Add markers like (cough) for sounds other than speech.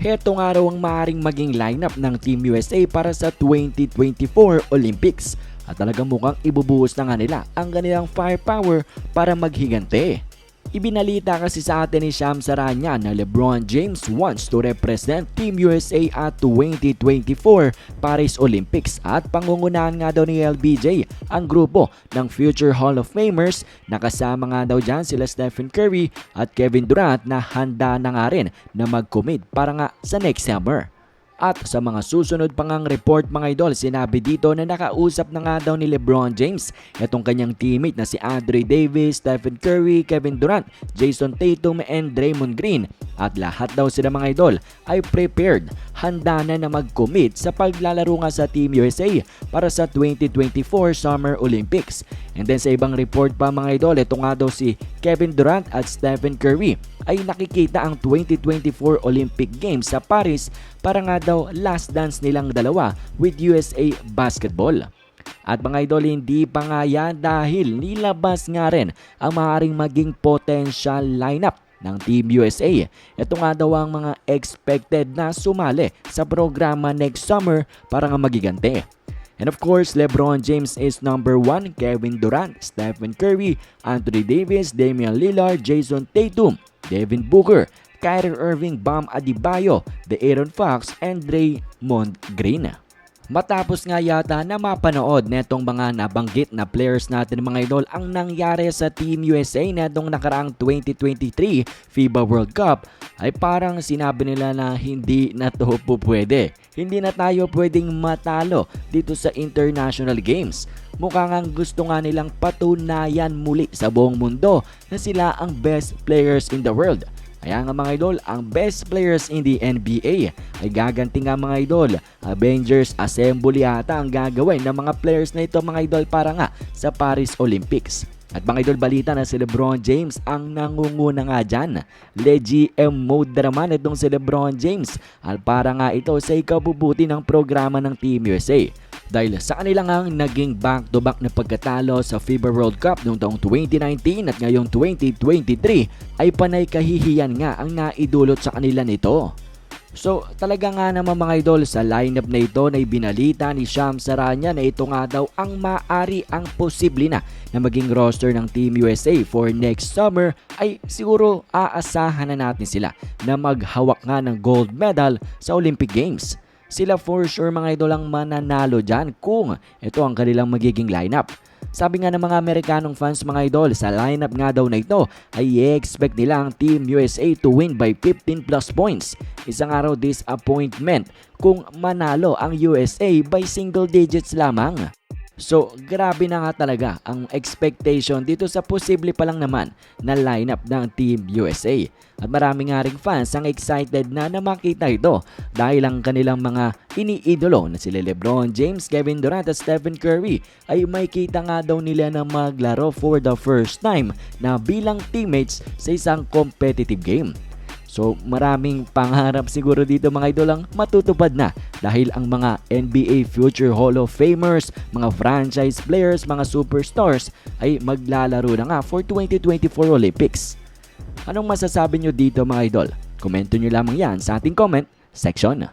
Heto nga raw ang maaaring maging lineup ng Team USA para sa 2024 Olympics at talagang mukhang ibubuhos na nga nila ang kanilang firepower para maghigante. Ibinalita kasi sa atin ni Sham Saranya na LeBron James wants to represent Team USA at 2024 Paris Olympics at pangungunahan nga daw ni LBJ ang grupo ng future Hall of Famers na kasama nga daw dyan sila Stephen Curry at Kevin Durant na handa na nga rin na mag-commit para nga sa next summer. At sa mga susunod pang ang report mga idol, sinabi dito na nakausap na nga daw ni Lebron James itong kanyang teammate na si Andre Davis, Stephen Curry, Kevin Durant, Jason Tatum, and Draymond Green. At lahat daw sila mga idol ay prepared, handa na na mag-commit sa paglalaro nga sa Team USA para sa 2024 Summer Olympics. And then sa ibang report pa mga idol, ito nga daw si Kevin Durant at Stephen Curry ay nakikita ang 2024 Olympic Games sa Paris para nga daw last dance nilang dalawa with USA Basketball. At mga idol, hindi pa nga yan dahil nilabas nga rin ang maaaring maging potential lineup ng Team USA. Ito nga daw ang mga expected na sumali sa programa next summer para nga magigante. And of course, LeBron James is number 1, Kevin Durant, Stephen Curry, Anthony Davis, Damian Lillard, Jason Tatum, Devin Booker, Kyrie Irving, Bam Adebayo, De'Aaron Fox, and Draymond Green. Matapos nga yata na mapanood netong mga nabanggit na players natin mga idol ang nangyari sa Team USA netong nakaraang 2023 FIBA World Cup ay parang sinabi nila na hindi na to (laughs) po pwede. Hindi na tayo pwedeng matalo dito sa international games. Mukha nga gusto nga nilang patunayan muli sa buong mundo na sila ang best players in the world. Kaya nga mga idol, ang best players in the NBA ay gaganti nga mga idol. Avengers Assembly ata ang gagawin ng mga players na ito mga idol para nga sa Paris Olympics. At mga idol balita na si Lebron James ang nangunguna nga dyan. Legi M mode na naman itong si Lebron James at para nga ito sa ikabubuti ng programa ng Team USA. Dahil sa kanila nga naging back-to-back na pagkatalo sa FIBA World Cup noong taong 2019 at ngayong 2023 ay panay kahihiyan nga ang naidulot sa kanila nito. So talaga nga naman mga idol sa lineup na ito na ibinalita ni Sham Saranya na ito nga daw ang maari ang posible na na maging roster ng Team USA for next summer ay siguro aasahan na natin sila na maghawak nga ng gold medal sa Olympic Games. Sila for sure mga idol ang mananalo dyan kung ito ang kanilang magiging lineup. Sabi nga ng mga Amerikanong fans mga idol, sa lineup nga daw na ito ay i-expect nila ang Team USA to win by 15 plus points. Isang araw disappointment kung manalo ang USA by single digits lamang. So, grabe na nga talaga ang expectation dito sa posible pa lang naman na lineup ng Team USA. At marami nga ring fans ang excited na na makita ito dahil ang kanilang mga iniidolo na sila Lebron James, Kevin Durant at Stephen Curry ay may kita nga daw nila na maglaro for the first time na bilang teammates sa isang competitive game. So maraming pangarap siguro dito mga idol ang matutupad na dahil ang mga NBA Future Hall of Famers, mga franchise players, mga superstars ay maglalaro na nga for 2024 Olympics. Anong masasabi nyo dito mga idol? Komento nyo lamang yan sa ating comment section.